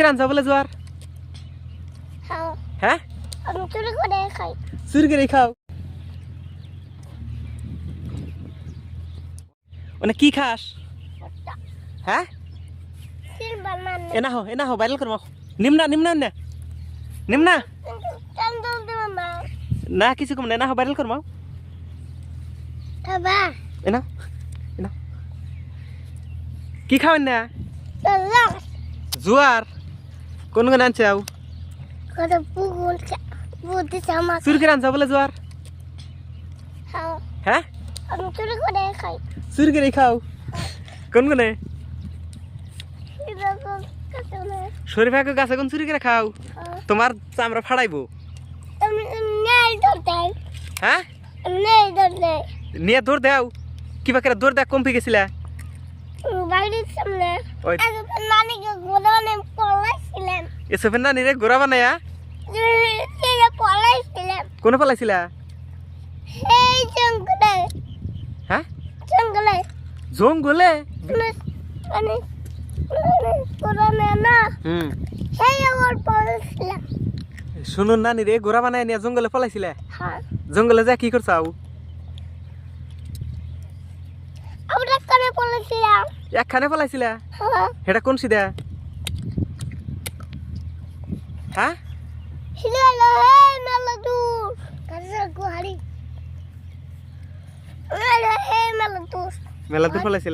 করে আনছা বলে জোয়ার? হ্যাঁ। হ্যাঁ? চুরি করে খাও। মানে কি খাস? হ্যাঁ? এনা হো এনা হো ভাইরাল করব নিমনা নিমনা না নিমনা না কিছু কম না হো ভাইরাল করব এনা এনা কি খাবেন না? জোয়ার। কোন কোন আনছে আউ কত পুকুর বুদ্ধি আমার চুরি করে আনছা বলে জোয়ার হ্যাঁ হ্যাঁ আমি চুরি করে খাই চুরি করে খাও কোন কোনে শরীফাকে গাছে কোন চুরি করে খাও। তোমার চামড়া ফাড়াইবো হ্যাঁ নিয়ে দৌড় দাও কিবা করে দৌড় দেয়া কমপি গেছিলা বাড়ির সামনে ওই নানিকে গোদানে পলাইছিলাম এসবের না নিরে গোড়া বানায়া? কোনে পালাইছিলা? এই জঙ্গলে। হ্যাঁ? জঙ্গলে। জঙ্গলে? মানে মানে না। হুম। সেই আমার পলাইছিলাম। শুনুন না নিরে গোড়া বানায় নিয়ে জঙ্গলে পালাইছিলা? হ্যাঁ। জঙ্গলে যা কি করছাও আমরা করে একখানে পালাইছিলা? হ্যাঁ। এটা কোন সিধা? হ্যাঁ? মেলা দূর কাজের